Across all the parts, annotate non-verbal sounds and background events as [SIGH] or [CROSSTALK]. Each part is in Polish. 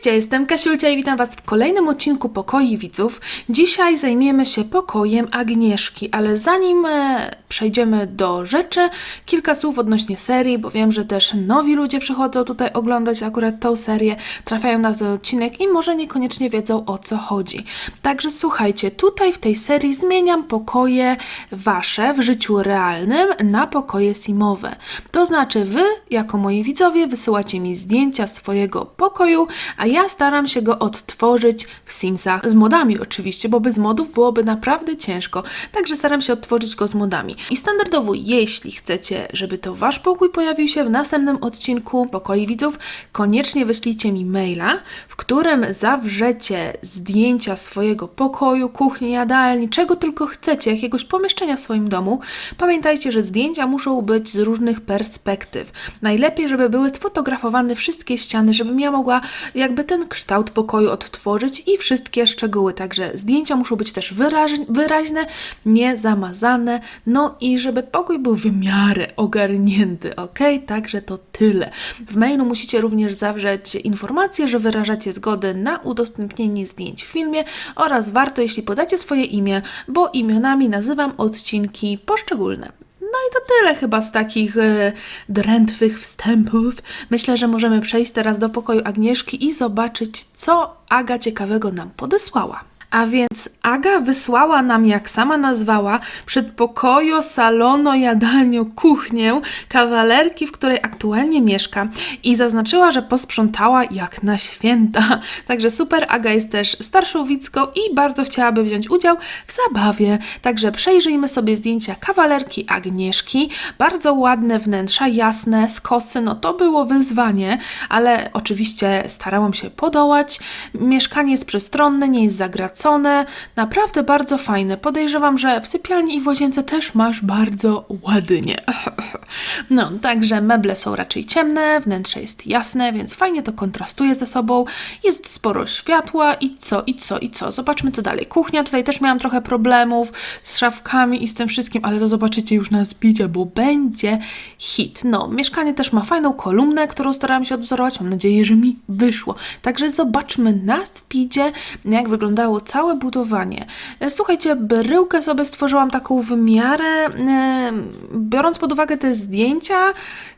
Cześć, jestem Kasiulcia i witam Was w kolejnym odcinku Pokoi Widzów. Dzisiaj zajmiemy się pokojem Agnieszki, ale zanim e, przejdziemy do rzeczy, kilka słów odnośnie serii, bo wiem, że też nowi ludzie przychodzą tutaj oglądać akurat tą serię, trafiają na ten odcinek i może niekoniecznie wiedzą o co chodzi. Także słuchajcie, tutaj w tej serii zmieniam pokoje Wasze w życiu realnym na pokoje simowe. To znaczy Wy, jako moi widzowie, wysyłacie mi zdjęcia swojego pokoju, a ja staram się go odtworzyć w Simsach z modami oczywiście, bo bez modów byłoby naprawdę ciężko. Także staram się odtworzyć go z modami. I standardowo, jeśli chcecie, żeby to wasz pokój pojawił się w następnym odcinku Pokoi Widzów, koniecznie wyślijcie mi maila, w którym zawrzecie zdjęcia swojego pokoju, kuchni, jadalni, czego tylko chcecie, jakiegoś pomieszczenia w swoim domu. Pamiętajcie, że zdjęcia muszą być z różnych perspektyw. Najlepiej, żeby były sfotografowane wszystkie ściany, żebym ja mogła jakby ten kształt pokoju odtworzyć i wszystkie szczegóły. Także zdjęcia muszą być też wyraź- wyraźne, nie zamazane, no i żeby pokój był w miarę ogarnięty, ok? Także to tyle. W mailu musicie również zawrzeć informację, że wyrażacie zgodę na udostępnienie zdjęć w filmie oraz warto, jeśli podacie swoje imię, bo imionami nazywam odcinki poszczególne. No i to tyle chyba z takich e, drętwych wstępów. Myślę, że możemy przejść teraz do pokoju Agnieszki i zobaczyć, co Aga ciekawego nam podesłała. A więc Aga wysłała nam, jak sama nazwała, przedpokojo, salono, jadalnię, kuchnię kawalerki, w której aktualnie mieszka i zaznaczyła, że posprzątała jak na święta. Także super, Aga jest też starszą widzką i bardzo chciałaby wziąć udział w zabawie. Także przejrzyjmy sobie zdjęcia kawalerki Agnieszki. Bardzo ładne wnętrza, jasne, skosy, no to było wyzwanie, ale oczywiście starałam się podołać. Mieszkanie jest przestronne, nie jest zagracone, naprawdę bardzo fajne. Podejrzewam, że w sypialni i w łazience też masz bardzo ładnie. [LAUGHS] No, także meble są raczej ciemne, wnętrze jest jasne, więc fajnie to kontrastuje ze sobą. Jest sporo światła i co, i co, i co. Zobaczmy co dalej. Kuchnia, tutaj też miałam trochę problemów z szafkami i z tym wszystkim, ale to zobaczycie już na zbicie, bo będzie hit. No, mieszkanie też ma fajną kolumnę, którą starałam się odwzorować. Mam nadzieję, że mi wyszło. Także zobaczmy na speedzie, jak wyglądało całe budowanie. E, Słuchajcie, bryłkę sobie stworzyłam taką w miarę, e, biorąc pod uwagę te zdjęcia,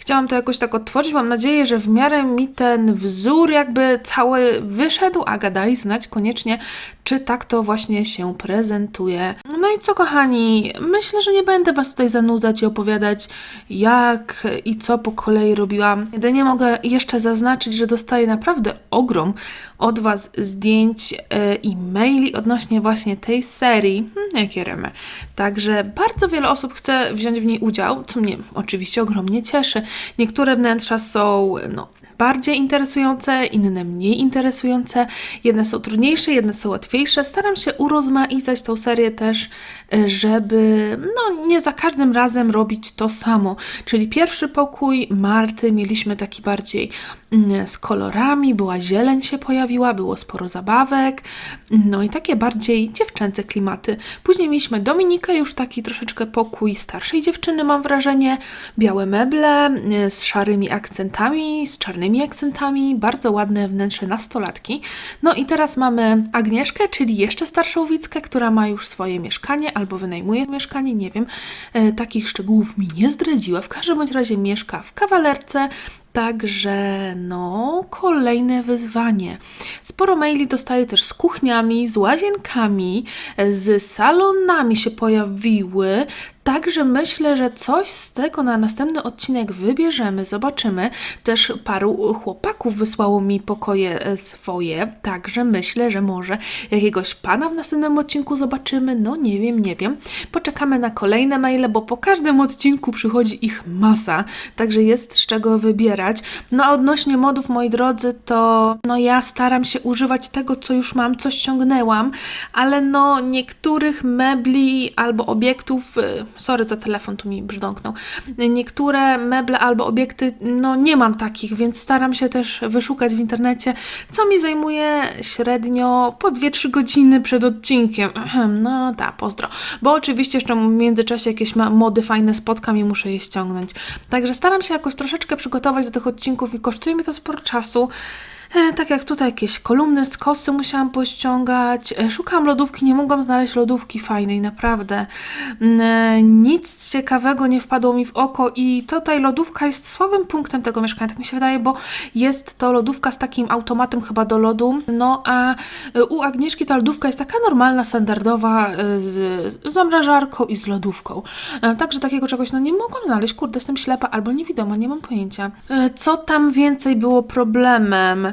chciałam to jakoś tak odtworzyć. Mam nadzieję, że w miarę mi ten wzór jakby cały wyszedł, a gadaj znać koniecznie, czy tak to właśnie się prezentuje. No i co, kochani, myślę, że nie będę Was tutaj zanudzać i opowiadać, jak i co po kolei robiłam. Jedynie mogę jeszcze zaznaczyć, że dostaję naprawdę ogrom od Was zdjęć e, i maili odnośnie właśnie tej serii. Hmm, jakie remy. Także bardzo wiele osób chce wziąć w niej udział, co mnie oczywiście ogromnie cieszy. Niektóre wnętrza są, no, bardziej interesujące, inne mniej interesujące. Jedne są trudniejsze, jedne są łatwiejsze. Staram się urozmaicać tą serię też, y, żeby no, nie za każdym razem robić to samo. Czyli pierwszy pokój Marty mieliśmy taki bardziej mm, z kolorami, była zieleń się pojawiła, było sporo zabawek, no i takie bardziej dziewczęce klimaty. Później mieliśmy Dominikę, już taki troszeczkę pokój starszej dziewczyny, mam wrażenie. Białe meble y, z szarymi akcentami, z czarnymi akcentami, bardzo ładne wnętrze nastolatki. No i teraz mamy Agnieszkę, czyli jeszcze starszą widzkę, która ma już swoje mieszkanie albo wynajmuje mieszkanie, nie wiem. E, takich szczegółów mi nie zdradziła. W każdym bądź razie mieszka w kawalerce, Także no, kolejne wyzwanie. Sporo maili dostaję też z kuchniami, z łazienkami, z salonami się pojawiły. Także myślę, że coś z tego na następny odcinek wybierzemy, zobaczymy. Też paru chłopaków wysłało mi pokoje e, swoje, także myślę, że może jakiegoś pana w następnym odcinku zobaczymy. No nie wiem, nie wiem. Poczekamy na kolejne maile, bo po każdym odcinku przychodzi ich masa, także jest z czego wybierać. No a odnośnie modów, moi drodzy, to no ja staram się używać tego, co już mam, co ściągnęłam, ale no niektórych mebli albo obiektów, y, sorry za telefon, tu mi brzdąknął, niektóre meble albo obiekty, no nie mam takich, więc staram się też wyszukać w internecie, co mi zajmuje średnio po 2-3 godziny przed odcinkiem. No tak, pozdro. Bo oczywiście jeszcze w międzyczasie jakieś mody fajne spotkam i muszę je ściągnąć. Także staram się jakoś troszeczkę przygotować do tych odcinków i kosztuje mi to sporo czasu. E, tak jak tutaj jakieś kolumny z kosy musiałam pościągać. E, szukałam lodówki, nie mogłam znaleźć lodówki fajnej, naprawdę. Mm, e, nic ciekawego nie wpadło mi w oko i tutaj lodówka jest słabym punktem tego mieszkania, tak mi się wydaje, bo jest to lodówka z takim automatem chyba do lodu. No a u Agnieszki ta lodówka jest taka normalna, standardowa, z zamrażarką i z lodówką. Także takiego czegoś no nie mogłam znaleźć. Kurde, jestem ślepa albo niewidoma, nie mam pojęcia. Co tam więcej było problemem?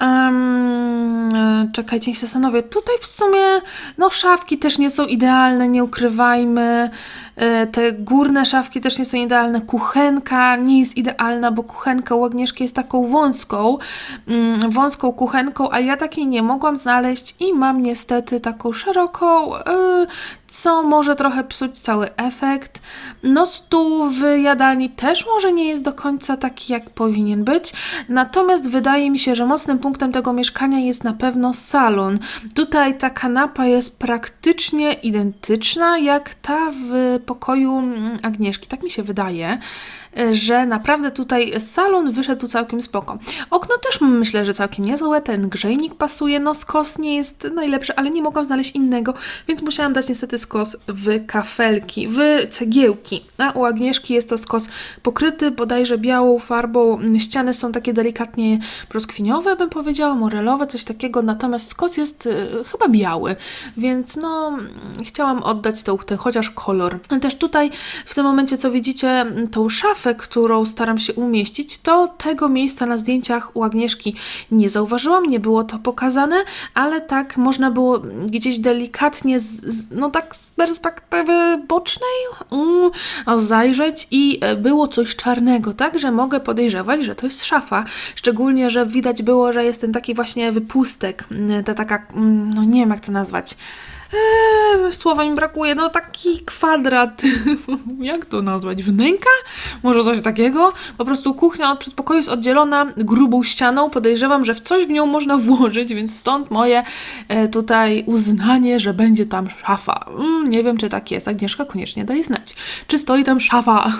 E, czekajcie, niech się zastanowię. Tutaj w sumie, no szafki też nie są idealne, nie ukrywajmy. E, Te górne szafki też nie są idealne. Kuchenka nie jest idealna, bo kuchenka u Agnieszki jest taką wąską, mm, wąską kuchenką, a ja takiej nie mogłam znaleźć i mam niestety taką szeroką, e, co może trochę psuć cały efekt. No stół w jadalni też może nie jest do końca taki, jak powinien być, natomiast wydaje mi się, że mocnym punktem tego mieszkania jest na pewno salon. Tutaj ta kanapa jest praktycznie identyczna jak ta w pokoju mm, Agnieszki, tak mi się wydaje że naprawdę tutaj salon wyszedł całkiem spoko. Okno też myślę, że całkiem niezłe, ten grzejnik pasuje, no skos nie jest najlepszy, ale nie mogłam znaleźć innego, więc musiałam dać niestety skos w kafelki, w cegiełki. A u Agnieszki jest to skos pokryty bodajże białą farbą, ściany są takie delikatnie brzoskwiniowe, bym powiedziała, morelowe, coś takiego, natomiast skos jest y, chyba biały, więc no chciałam oddać tą, chociaż kolor. Też tutaj w tym momencie, co widzicie, tą szafę, którą staram się umieścić, to tego miejsca na zdjęciach u Agnieszki nie zauważyłam, nie było to pokazane, ale tak można było gdzieś delikatnie, z, no tak z perspektywy bocznej mm, zajrzeć i e, było coś czarnego, tak, że mogę podejrzewać, że to jest szafa, szczególnie, że widać było, że jest ten taki właśnie wypustek, mm, ta taka, mm, no nie wiem jak to nazwać, Eee, słowa mi brakuje, no taki kwadrat, [LAUGHS] jak to nazwać, wnęka? Może coś takiego? Po prostu kuchnia od przedpokoju jest oddzielona grubą ścianą, podejrzewam, że w coś w nią można włożyć, więc stąd moje e, tutaj uznanie, że będzie tam szafa. Mm, nie wiem, czy tak jest, Agnieszka koniecznie daj znać. Czy stoi tam szafa?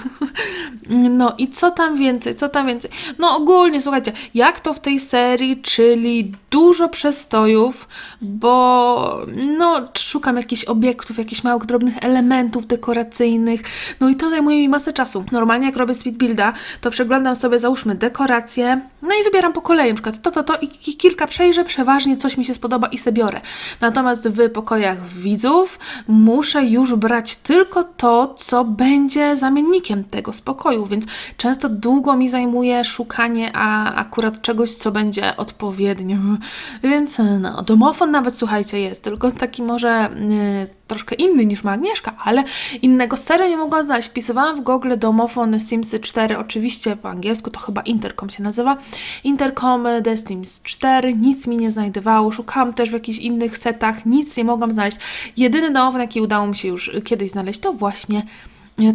[LAUGHS] no i co tam więcej, co tam więcej? No ogólnie, słuchajcie, jak to w tej serii, czyli dużo przestojów, bo no szukam jakichś obiektów, jakichś małych, drobnych elementów dekoracyjnych, no i to zajmuje mi masę czasu. Normalnie jak robię speed builda, to przeglądam sobie, załóżmy, dekoracje, no i wybieram po kolei, na przykład to, to, to i kilka przejrzę, przeważnie coś mi się spodoba i se biorę. Natomiast w pokojach widzów muszę już brać tylko to, co będzie zamiennikiem tego spokoju, więc często długo mi zajmuje szukanie, a akurat czegoś, co będzie odpowiednio. [LAUGHS] Więc no, domofon nawet, słuchajcie, jest, tylko taki może y, troszkę inny niż ma Agnieszka, ale innego serio nie mogłam znaleźć. Wpisywałam w Google domofon Simsy 4, oczywiście po angielsku to chyba Intercom się nazywa. Intercom The Sims 4, nic mi nie znajdowało. Szukałam też w jakichś innych setach, nic nie mogłam znaleźć. Jedyny domofon, jaki udało mi się już kiedyś znaleźć, to właśnie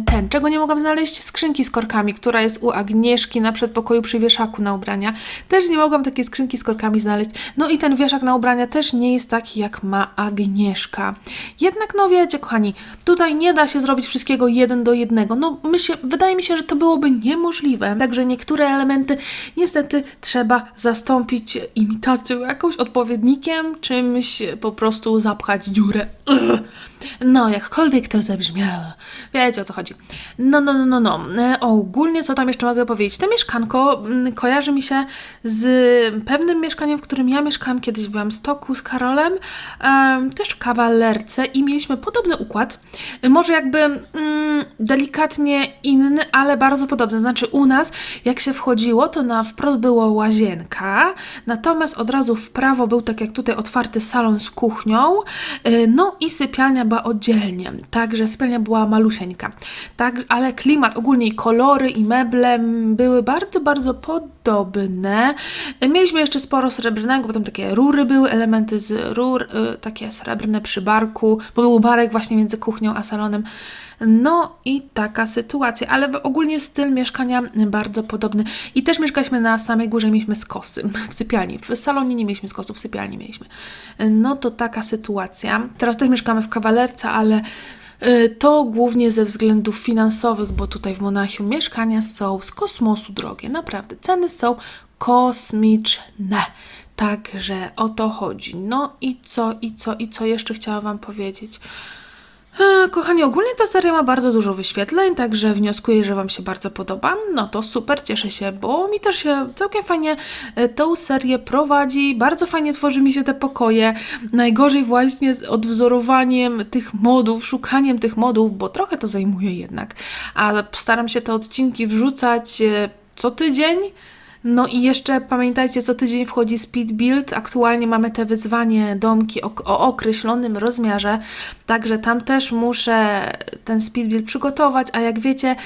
ten, czego nie mogłam znaleźć, skrzynki z korkami, która jest u Agnieszki na przedpokoju przy wieszaku na ubrania. Też nie mogłam takiej skrzynki z korkami znaleźć. No i ten wieszak na ubrania też nie jest taki, jak ma Agnieszka. Jednak, no wiecie, kochani, tutaj nie da się zrobić wszystkiego jeden do jednego. No, my się, wydaje mi się, że to byłoby niemożliwe. Także niektóre elementy niestety trzeba zastąpić imitacją jakąś, odpowiednikiem, czymś po prostu zapchać dziurę. [CLEARS THROAT] No, jakkolwiek to zabrzmiało. Wiecie o co chodzi. No, no, no, no, no. E, Ogólnie co tam jeszcze mogę powiedzieć? To mieszkanko mm, kojarzy mi się z pewnym mieszkaniem, w którym ja mieszkałam kiedyś. Byłam z Toku z Karolem, em, też w kawalerce i mieliśmy podobny układ. E, Może jakby mm, delikatnie inny, ale bardzo podobny. Znaczy u nas, jak się wchodziło, to na wprost było łazienka, natomiast od razu w prawo był tak jak tutaj otwarty salon z kuchnią, e, no i sypialnia była oddzielnie, także sypialnia była malusieńka, tak, ale klimat ogólnie kolory i meble były bardzo, bardzo podobne. Mieliśmy jeszcze sporo srebrnego, bo tam takie rury były, elementy z rur, y, takie srebrne przy barku, bo był barek właśnie między kuchnią a salonem. No i taka sytuacja, ale ogólnie styl mieszkania bardzo podobny. I też mieszkaliśmy na samej górze, mieliśmy skosy w sypialni. W salonie nie mieliśmy skosów, w sypialni mieliśmy. No to taka sytuacja. Teraz też mieszkamy w kawalerce, ale To głównie ze względów finansowych, bo tutaj w Monachium mieszkania są z kosmosu drogie. Naprawdę, ceny są kosmiczne. Także o to chodzi. No i co, i co, i co jeszcze chciałam Wam powiedzieć? Kochani, ogólnie ta seria ma bardzo dużo wyświetleń, także wnioskuję, że Wam się bardzo podoba. No to super, cieszę się, bo mi też się całkiem fajnie e, tą serię prowadzi, bardzo fajnie tworzy mi się te pokoje. Najgorzej właśnie z odwzorowaniem tych modów, szukaniem tych modów, bo trochę to zajmuje jednak. A staram się te odcinki wrzucać e, co tydzień. No i jeszcze pamiętajcie, co tydzień wchodzi Speed Build. Aktualnie mamy te wyzwanie domki o, o określonym rozmiarze, także tam też muszę ten Speed Build przygotować, a jak wiecie,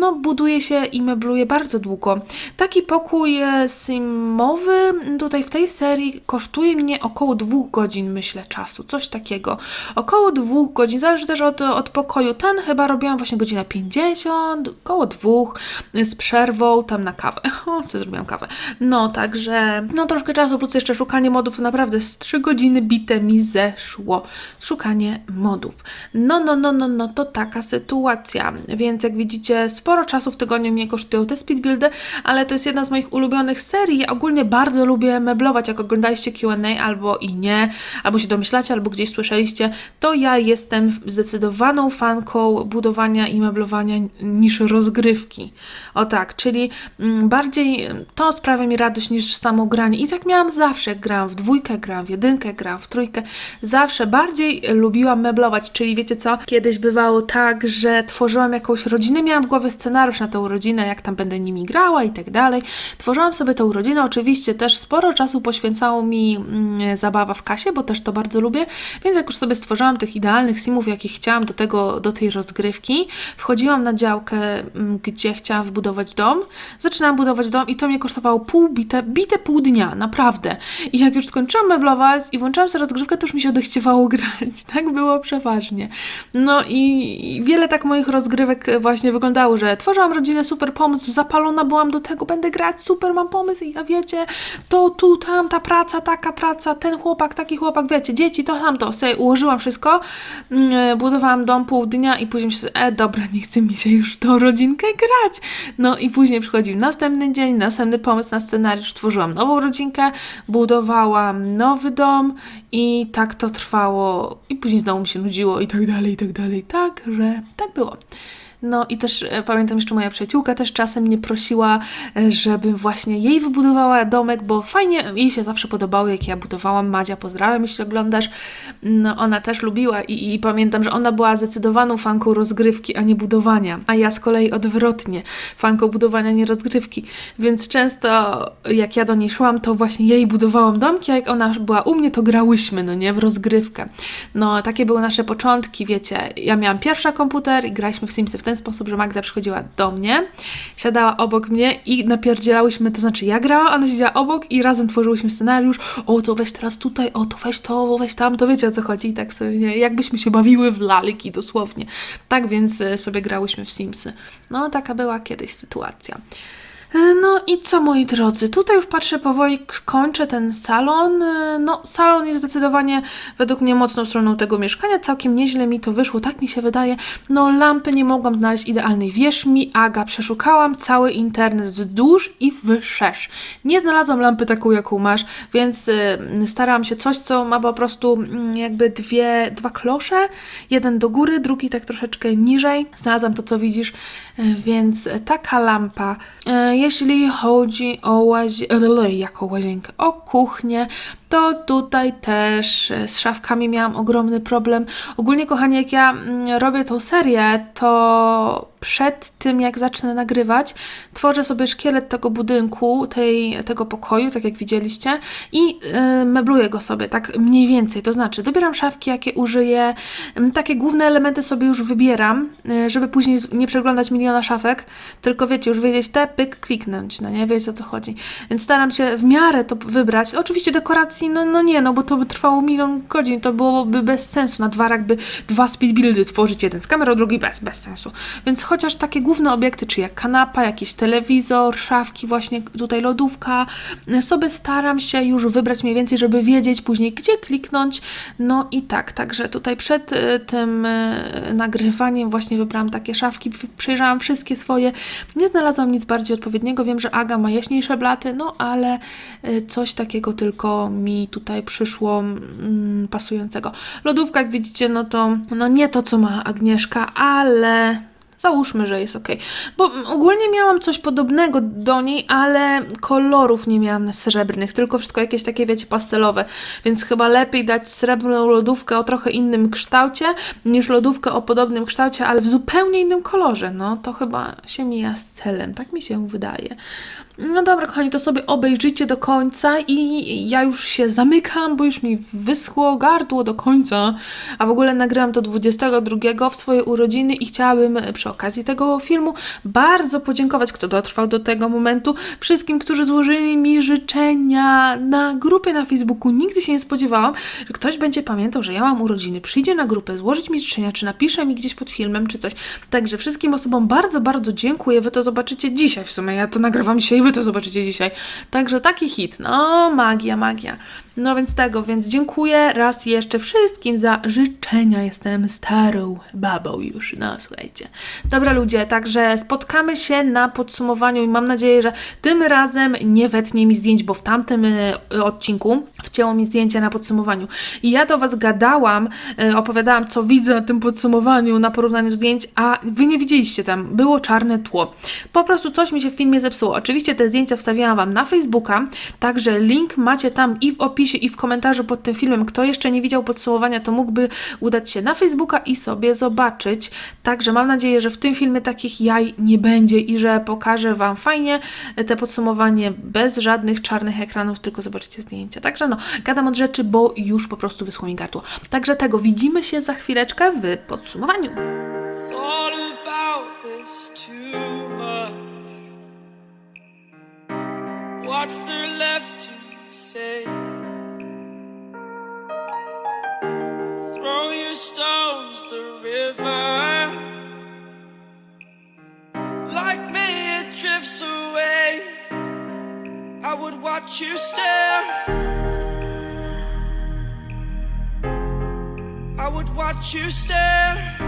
no buduje się i mebluje bardzo długo. Taki pokój e, simowy tutaj w tej serii kosztuje mnie około dwóch godzin, myślę, czasu, coś takiego. Około dwóch godzin, zależy też od, od pokoju. Ten chyba robiłam właśnie godzinę 50, około dwóch, z przerwą tam na kawę. [LAUGHS] O, co zrobiłam kawę. No, także, no troszkę czasu, plus jeszcze szukanie modów, to naprawdę z 3 godziny bite mi zeszło. Szukanie modów. No, no, no, no, no, to taka sytuacja. Więc jak widzicie, sporo czasu w tygodniu mnie kosztują te speedbuildy, ale to jest jedna z moich ulubionych serii. Ja ogólnie bardzo lubię meblować. Jak oglądaliście Q&A albo i nie, albo się domyślacie, albo gdzieś słyszeliście, to ja jestem zdecydowaną fanką budowania i meblowania niż rozgrywki. O tak, czyli mm, bardziej to sprawia mi radość niż samo granie. I tak miałam zawsze, jak grałam w dwójkę, grałam w jedynkę, grałam w trójkę. Zawsze bardziej lubiłam meblować, czyli wiecie co? Kiedyś bywało tak, że tworzyłam jakąś rodzinę, miałam w głowie scenariusz na tą rodzinę, jak tam będę nimi grała i tak dalej. Tworzyłam sobie tą rodzinę, oczywiście też sporo czasu poświęcało mi mm, zabawa w kasie, bo też to bardzo lubię, więc jak już sobie stworzyłam tych idealnych simów, jakich chciałam do tego, do tej rozgrywki, wchodziłam na działkę, mm, gdzie chciałam wbudować dom, zaczynałam budować dom i to mnie kosztowało pół bite, bite pół dnia, naprawdę. I jak już skończyłam meblować i włączyłam sobie rozgrywkę, to już mi się odechciewało [LAUGHS] grać. Tak było przeważnie. No i, wiele tak moich rozgrywek właśnie wyglądało, że tworzyłam rodzinę, super pomysł, zapalona byłam do tego, będę grać, super mam pomysł i a wiecie, to tu, tam, ta praca, taka praca, ten chłopak, taki chłopak, wiecie, dzieci, to tamto, sobie ułożyłam wszystko, mm, budowałam dom pół dnia i później myślę, e, dobra, nie chce mi się już tą rodzinkę grać. No i później przychodził następny dzień, następny pomysł na scenariusz, tworzyłam nową rodzinkę, budowałam nowy dom i tak to trwało. I później znowu mi się nudziło i tak dalej, i tak dalej, tak, że tak było. No i też e, pamiętam jeszcze moja przyjaciółka też czasem mnie prosiła, e, żebym właśnie jej wybudowała domek, bo fajnie, jej się zawsze podobało, jak ja budowałam. Madzia, pozdrawiam, jeśli oglądasz. No ona też lubiła i, i pamiętam, że ona była zdecydowaną fanką rozgrywki, a nie budowania. A ja z kolei odwrotnie, fanką budowania, nie rozgrywki. Więc często jak ja do niej szłam, to właśnie jej budowałam domki, a jak ona była u mnie, to grałyśmy, no nie, w rozgrywkę. No takie były nasze początki, wiecie. Ja miałam pierwszy komputer i graliśmy w Simsy w ten sposób, że Magda przychodziła do mnie, siadała obok mnie i napierdzielałyśmy, to znaczy ja grałam, a ona siedziała obok i razem tworzyłyśmy scenariusz, o to weź teraz tutaj, o to weź to, weź tam, to wiecie o co chodzi i tak sobie, nie, jakbyśmy się bawiły w lalki dosłownie. Tak więc e, sobie grałyśmy w Simsy. No taka była kiedyś sytuacja. E, No i co moi drodzy, tutaj już patrzę powoli, kończę ten salon. E, No salon jest zdecydowanie według mnie mocną stroną tego mieszkania, całkiem nieźle mi to wyszło, tak mi się wydaje. No lampy nie mogłam znaleźć idealnej, wierz mi Aga, przeszukałam cały internet wzdłuż i wszerz. Nie znalazłam lampy taką jaką masz, więc y, starałam się coś, co ma po prostu mm, jakby dwie, dwa klosze, jeden do góry, drugi tak troszeczkę niżej. Znalazłam to, co widzisz, więc taka lampa. Jeśli chodzi o łazienkę, jaką łazienkę, o kuchnię, to tutaj też e, z szafkami miałam ogromny problem. Ogólnie, kochani, jak ja mm, robię tą serię, to przed tym, jak zacznę nagrywać, tworzę sobie szkielet tego budynku, tej, tego pokoju, tak jak widzieliście, i yy, mebluję go sobie, tak mniej więcej. To znaczy, dobieram szafki, jakie użyję, takie główne elementy sobie już wybieram, yy, żeby później nie przeglądać miliona szafek, tylko wiecie, już wiedzieć te, pyk, kliknąć, no nie, wiecie o co chodzi. Więc staram się w miarę to wybrać. Oczywiście dekoracji no, no nie, no bo to by trwało milion godzin, to byłoby bez sensu. Na dwa jakby dwa speed buildy tworzyć, jeden z kamerą, drugi bez, bez sensu. Więc chociaż takie główne obiekty, czy jak kanapa, jakiś telewizor, szafki, właśnie tutaj lodówka, sobie staram się już wybrać mniej więcej, żeby wiedzieć później, gdzie kliknąć. No i tak, także tutaj przed y, tym y, nagrywaniem właśnie wybrałam takie szafki, przejrzałam wszystkie swoje, nie znalazłam nic bardziej odpowiedniego. Wiem, że Aga ma jaśniejsze blaty, no ale y, coś takiego tylko mi tutaj przyszło mm, pasującego. Lodówka, jak widzicie, no to no nie to, co ma Agnieszka, ale Załóżmy, że jest ok. Bo ogólnie miałam coś podobnego do niej, ale kolorów nie miałam srebrnych, tylko wszystko jakieś takie, wiecie, pastelowe. Więc chyba lepiej dać srebrną lodówkę o trochę innym kształcie, niż lodówkę o podobnym kształcie, ale w zupełnie innym kolorze. No to chyba się mija z celem, tak mi się wydaje. No dobra, kochani, to sobie obejrzyjcie do końca i ja już się zamykam, bo już mi wyschło gardło do końca. A w ogóle nagrałam to 22 w swoje urodziny i chciałabym przy okazji tego filmu bardzo podziękować, kto dotrwał do tego momentu, wszystkim, którzy złożyli mi życzenia na grupie na Facebooku. Nigdy się nie spodziewałam, że ktoś będzie pamiętał, że ja mam urodziny, przyjdzie na grupę, złożyć mi życzenia, czy napisze mi gdzieś pod filmem, czy coś. Także wszystkim osobom bardzo, bardzo dziękuję. Wy to zobaczycie dzisiaj w sumie. Ja to nagrywam dzisiaj, wy to zobaczycie dzisiaj. Także taki hit. No, magia, magia. No więc tego, więc dziękuję raz jeszcze wszystkim za życzenia. Jestem starą babą już, no słuchajcie. Dobra ludzie, także spotkamy się na podsumowaniu i mam nadzieję, że tym razem nie wetnie mi zdjęć, bo w tamtym y, odcinku wcięło mi zdjęcie na podsumowaniu. I ja do Was gadałam, y, opowiadałam co widzę na tym podsumowaniu, na porównaniu zdjęć, a Wy nie widzieliście tam, było czarne tło. Po prostu coś mi się w filmie zepsuło. Oczywiście te zdjęcia wstawiałam Wam na Facebooka, także link macie tam i w opisie, i w komentarzu pod tym filmem. Kto jeszcze nie widział podsumowania, to mógłby udać się na Facebooka i sobie zobaczyć. Także mam nadzieję, że w tym filmie takich jaj nie będzie i że pokażę Wam fajnie te podsumowanie bez żadnych czarnych ekranów, tylko zobaczycie zdjęcia. Także no, gadam od rzeczy, bo już po prostu wyschło mi gardło. Także tego, widzimy się za chwileczkę w podsumowaniu. What's there left to say? Throw your stones the river. Like me, it drifts away. I would watch you stare. I would watch you stare.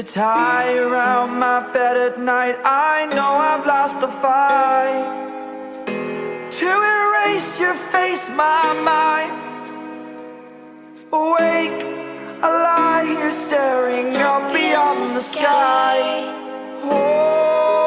to tie around my bed at night. I know I've lost the fight. To erase your face, my mind. Awake, I lie here staring up beyond the sky. Oh.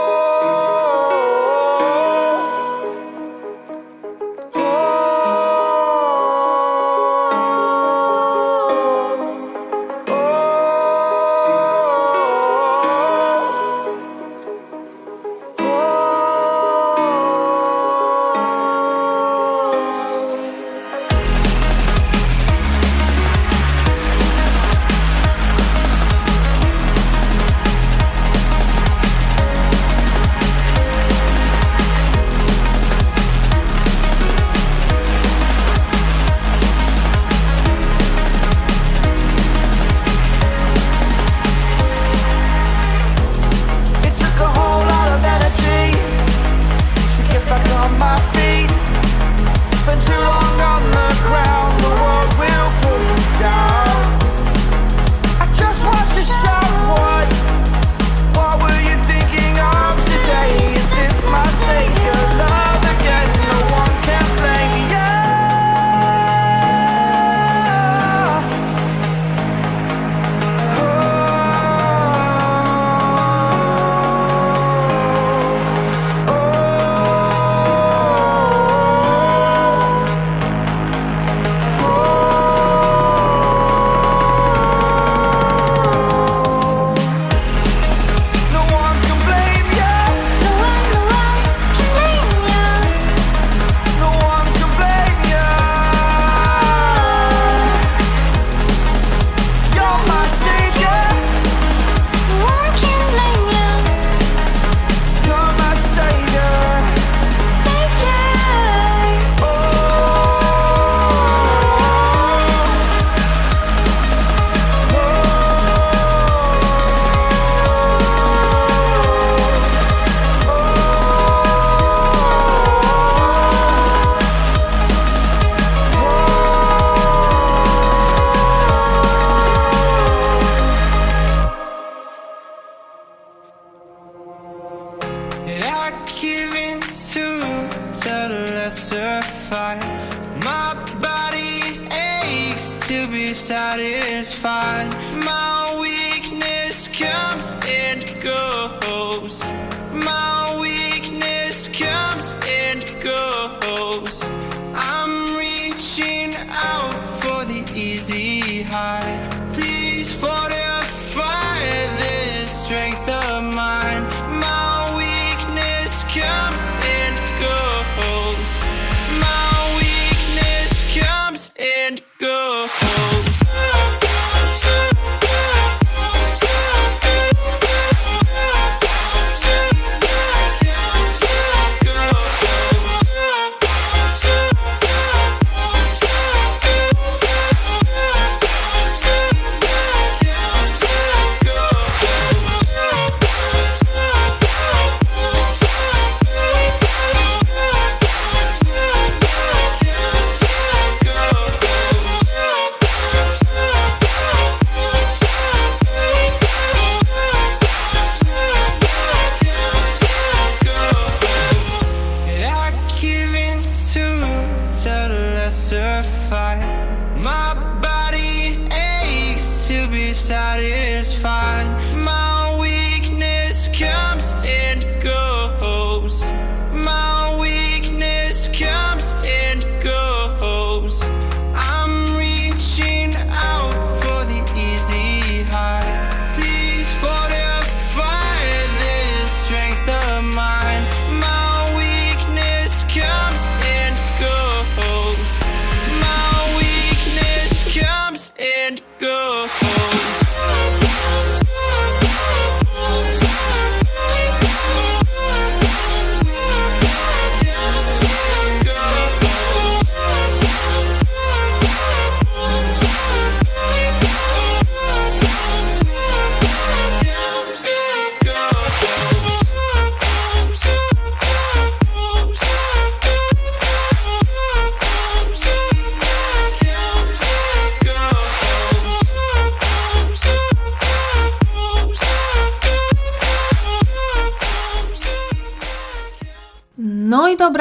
close.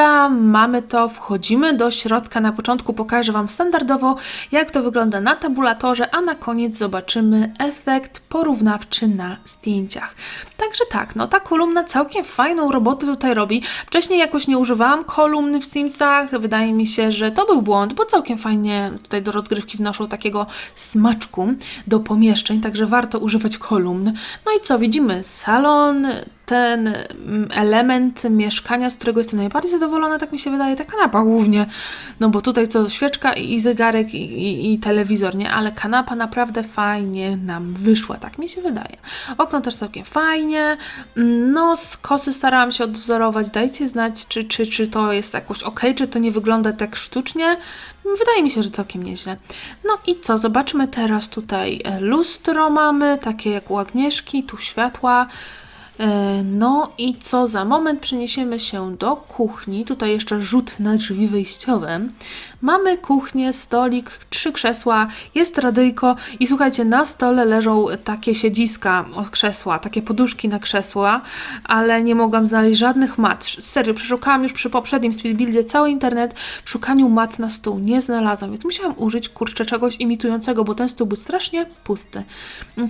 I mamy to, wchodzimy do środka. Na początku pokażę Wam standardowo, jak to wygląda na tabulatorze, a na koniec zobaczymy efekt porównawczy na zdjęciach. Także tak, no ta kolumna całkiem fajną robotę tutaj robi. Wcześniej jakoś nie używałam kolumny w Simsach. Wydaje mi się, że to był błąd, bo całkiem fajnie tutaj do rozgrywki wnoszą takiego smaczku do pomieszczeń, także warto używać kolumn. No i co, widzimy salon, ten mm, element mieszkania, z którego jestem najbardziej zadowolona, tak mi się wydaje, ta kanapa głównie. No bo tutaj to świeczka i zegarek i, i, i telewizor, nie? Ale kanapa naprawdę fajnie nam wyszła, tak mi się wydaje. Okno też całkiem fajnie. Mm, No, z kosy starałam się odwzorować. Dajcie znać, czy, czy, czy to jest jakoś ok, czy to nie wygląda tak sztucznie. Wydaje mi się, że całkiem nieźle. No i co? Zobaczmy teraz tutaj e, lustro mamy, takie jak u Agnieszki, tu światła. E, No i co za moment przeniesiemy się do kuchni. Tutaj jeszcze rzut na drzwi wyjściowe. Mamy kuchnię, stolik, trzy krzesła, jest radyjko i słuchajcie, na stole leżą takie siedziska od krzesła, takie poduszki na krzesła, ale nie mogłam znaleźć żadnych mat. Serio, przeszukałam już przy poprzednim speedbuildzie cały internet, w szukaniu mat na stół nie znalazłam, więc musiałam użyć kurczę czegoś imitującego, bo ten stół był strasznie pusty.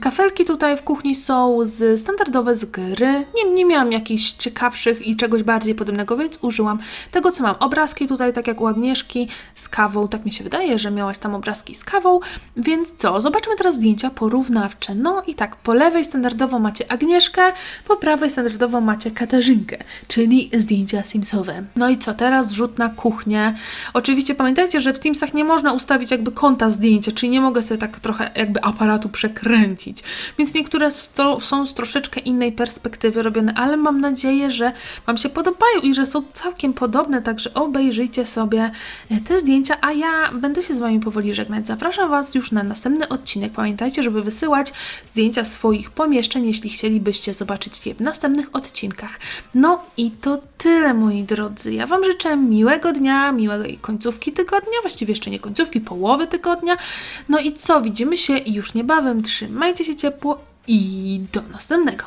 Kafelki tutaj w kuchni są z standardowe z gry. Nie, nie miałam jakichś ciekawszych i czegoś bardziej podobnego, więc użyłam tego, co mam. Obrazki tutaj, tak jak u Agnieszki, z kawą. Tak mi się wydaje, że miałaś tam obrazki z kawą. Więc co? Zobaczmy teraz zdjęcia porównawcze. No i tak, po lewej standardowo macie Agnieszkę, po prawej standardowo macie Katarzynkę, czyli zdjęcia Simsowe. No i co? Teraz rzut na kuchnię. Oczywiście pamiętajcie, że w Teamsach nie można ustawić jakby kąta zdjęcia, czyli nie mogę sobie tak trochę jakby aparatu przekręcić. Więc niektóre są z troszeczkę innej perspektywy robione, ale mam nadzieję, że Wam się podobają i że są całkiem podobne, także obejrzyjcie sobie te zdjęcia, a ja będę się z Wami powoli żegnać. Zapraszam Was już na następny odcinek. Pamiętajcie, żeby wysyłać zdjęcia swoich pomieszczeń, jeśli chcielibyście zobaczyć je w następnych odcinkach. No i to tyle, moi drodzy. Ja Wam życzę miłego dnia, miłej końcówki tygodnia, właściwie jeszcze nie końcówki, połowy tygodnia. No i co, widzimy się już niebawem. Trzymajcie się ciepło i do następnego.